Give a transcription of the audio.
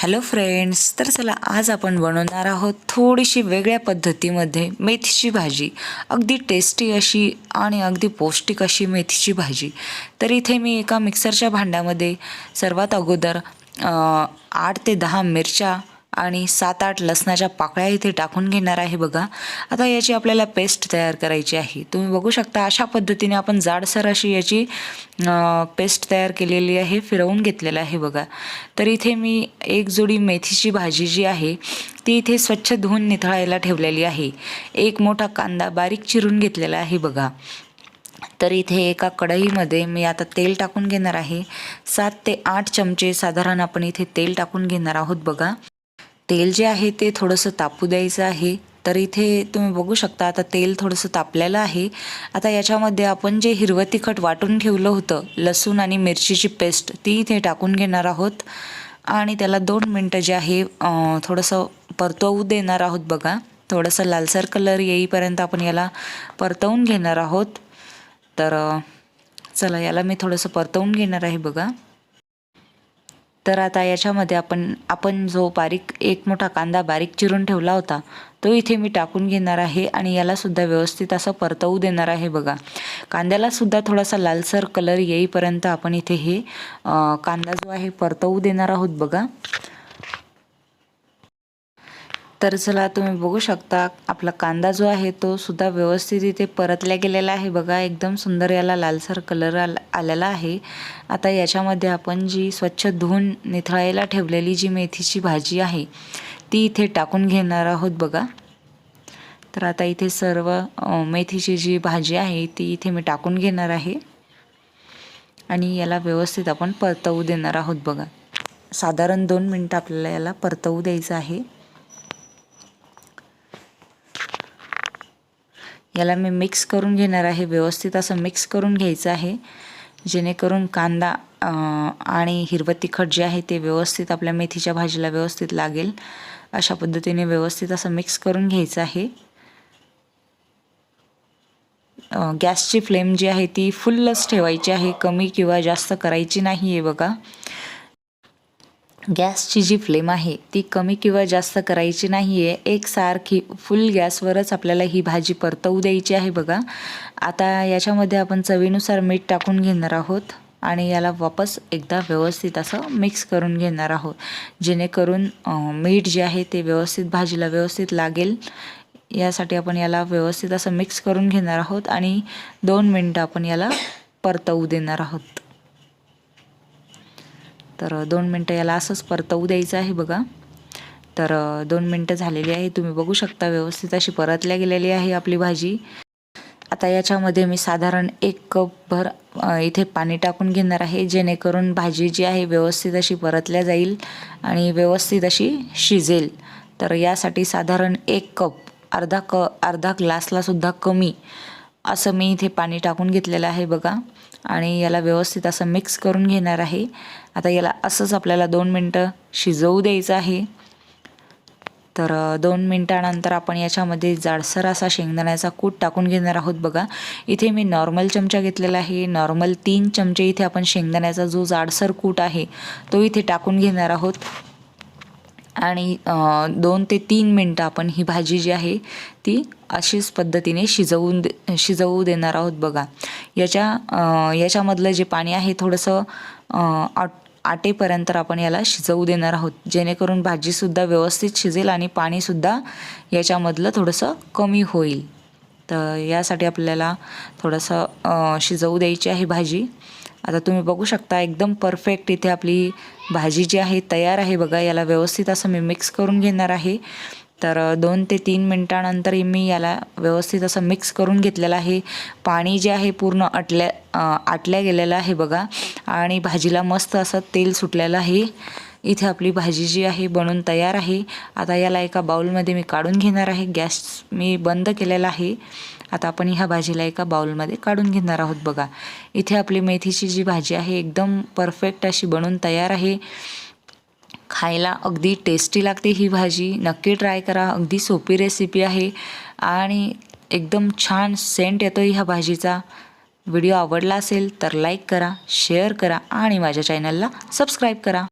Hello friends तर चला आज आपण बनवणार आहोत थोडीशी वेगळ्या पद्धतीमध्ये मेथीची भाजी. अगदी टेस्टी अशी आणि अगदी पौष्टिक अशी मेथीची भाजी. तर इथे मी एका मिक्सरच्या भांड्यामध्ये सर्वात अगोदर आठ ते दहा मिरच्या आणि सात आठ लसणाच्या पाकळ्या इथे टाकून घेणार आहे बघा. आता याची आपल्याला पेस्ट तयार करायची आहे. तुम्ही बघू शकता अशा पद्धतीने आपण जाडसर अशी याची पेस्ट तयार केलेली आहे फिरवून घेतलेलं आहे बघा. तर इथे मी एक जोडी मेथीची भाजी जी आहे ती इथे स्वच्छ धुवून निथळायला ठेवलेली आहे. एक मोठा कांदा बारीक चिरून घेतलेला आहे बघा. तर इथे एका कढईमध्ये मी आता तेल टाकून घेणार आहे. सात ते आठ चमचे साधारण आपण इथे तेल टाकून घेणार आहोत बघा. तेल जे आहे ते थोडंसं तापू द्यायचं आहे. तर इथे तुम्ही बघू शकता आता तेल थोडंसं तापलेलं आहे. आता याच्यामध्ये आपण जे हिरवं तिखट वाटून ठेवलं होतं लसूण आणि मिरचीची पेस्ट ती इथे टाकून घेणार आहोत. आणि त्याला दोन मिनटं जे आहे थोडंसं परतवू देणार आहोत बघा. थोडंसं लालसर कलर येईपर्यंत आपण याला परतवून घेणार आहोत. तर चला याला मी थोडंसं परतवून घेणार आहे बघा. तर आता याच्यामध्ये आपण आपण जो बारीक एक मोठा कांदा बारीक चिरून ठेवला होता तो इथे मी टाकून घेणार आहे आणि यालासुद्धा व्यवस्थित असं परतवू देणार आहे बघा. कांद्यालासुद्धा थोडासा लालसर कलर येईपर्यंत आपण इथे हे कांदा जो आहे परतवू देणार आहोत बघा. तर चला तुम्ही बघू शकता आपला कांदा जो आहे तो सुद्धा व्यवस्थित इथे परतल्या गेलेला आहे. बघा एकदम सुंदर याला लालसर कलर आला आलेला आहे. आता याच्यामध्ये आपण जी स्वच्छ धुवून निथळायला ठेवलेली जी मेथीची भाजी आहे ती इथे टाकून घेणार आहोत बघा. तर आता इथे सर्व मेथीची जी भाजी आहे ती इथे मी टाकून घेणार आहे. आणि याला व्यवस्थित आपण परतवू देणार आहोत बघा. साधारण दोन मिनटं आपल्याला याला परतवू द्यायचं आहे. याला मी मिक्स करून घेणार आहे. व्यवस्थित असं मिक्स करून घ्यायचं आहे. जेणेकरून कांदा आणि हिरवं तिखट जे आहे ते व्यवस्थित आपल्या मेथीच्या भाजीला व्यवस्थित लागेल. अशा पद्धतीने व्यवस्थित असं मिक्स करून घ्यायचं आहे. गॅसची फ्लेम जी आहे ती फुल्लच ठेवायची आहे. कमी किंवा जास्त करायची नाही आहे बघा. गॅसची जी फ्लेम आहे ती कमी किंवा जास्त करायची नाही आहे एकसारखी फुल गॅसवरच आपल्याला ही भाजी परतवू द्यायची आहे बघा. आता याच्यामध्ये आपण चवीनुसार मीठ टाकून घेणार आहोत आणि याला वापस एकदा व्यवस्थित असं मिक्स करून घेणार आहोत. जेणेकरून मीठ जे आहे ते व्यवस्थित भाजीला व्यवस्थित लागेल. यासाठी आपण याला व्यवस्थित असं मिक्स करून घेणार आहोत आणि दोन मिनटं आपण याला परतवू देणार आहोत. तर दोन मिनटं याला असंच परतवू द्यायचं आहे बघा. तर दोन मिनटं झालेली आहे. तुम्ही बघू शकता व्यवस्थित अशी परतल्या गेलेली आहे आपली भाजी. आता याच्यामध्ये मी साधारण एक कप भर इथे पाणी टाकून घेणार आहे जेणेकरून भाजी जी आहे व्यवस्थित अशी परतल्या जाईल आणि व्यवस्थित अशी शिजेल. तर यासाठी साधारण एक कप अर्धा क अर्धा ग्लासलासुद्धा कमी असं मी इथे पाणी टाकून घेतलेलं आहे बघा. आणि याला व्यवस्थित असं मिक्स करून घेणार आहे. आता याला असंच आपल्याला दोन मिनटं शिजवू द्यायचं आहे. तर दोन मिनटानंतर आपण याच्यामध्ये जाडसर असा शेंगदाण्याचा कूट टाकून घेणार आहोत बघा. इथे मी नॉर्मल चमचा घेतलेला आहे. नॉर्मल तीन चमचे इथे आपण शेंगदाण्याचा जो जाडसर कूट आहे तो इथे टाकून घेणार आहोत. आणि दोन ते तीन मिनटं आपण ही भाजी जी आहे ती अशीच पद्धतीने शिजवून दे शिजवू देणार आहोत बघा. याच्या याच्यामधलं जे पाणी आहे थोडंसं आट आटेपर्यंत आपण याला शिजवू देणार आहोत. जेणेकरून भाजीसुद्धा व्यवस्थित शिजेल आणि पाणीसुद्धा याच्यामधलं थोडंसं कमी होईल. तर यासाठी आपल्याला थोडंसं शिजवू द्यायची आहे भाजी. आता तुम्ही बघू शकता एकदम परफेक्ट इथे आपली भाजी जी आहे तयार आहे बघा. याला व्यवस्थित असं मी मिक्स करून घेणार आहे. तर दोन ते तीन मिनटानंतर मी याला व्यवस्थित असं मिक्स करून घेतलेलं आहे. पाणी जे आहे पूर्ण आटल्या आटल्या गेलेलं आहे बघा. आणि भाजीला मस्त असं तेल सुटलेलं आहे. इथे आपली भाजी जी आहे बनून तयार आहे. आता याला एका बाउलमध्ये मी काढून घेणार आहे. गॅस मी बंद केलेला आहे. आता आपण ह्या भाजीला एका बाउलमध्ये काढून घेणार आहोत बघा. इथे आपली मेथीची जी भाजी आहे एकदम परफेक्ट अशी बनून तयार आहे. खायला अगदी टेस्टी लागते ही भाजी. नक्की ट्राय करा. अगदी सोपी रेसिपी आहे. आणि एकदम छान सेंट येतो ह्या भाजीचा. व्हिडिओ आवडला असेल तर लाईक करा शेअर करा आणि माझ्या चॅनलला सबस्क्राईब करा.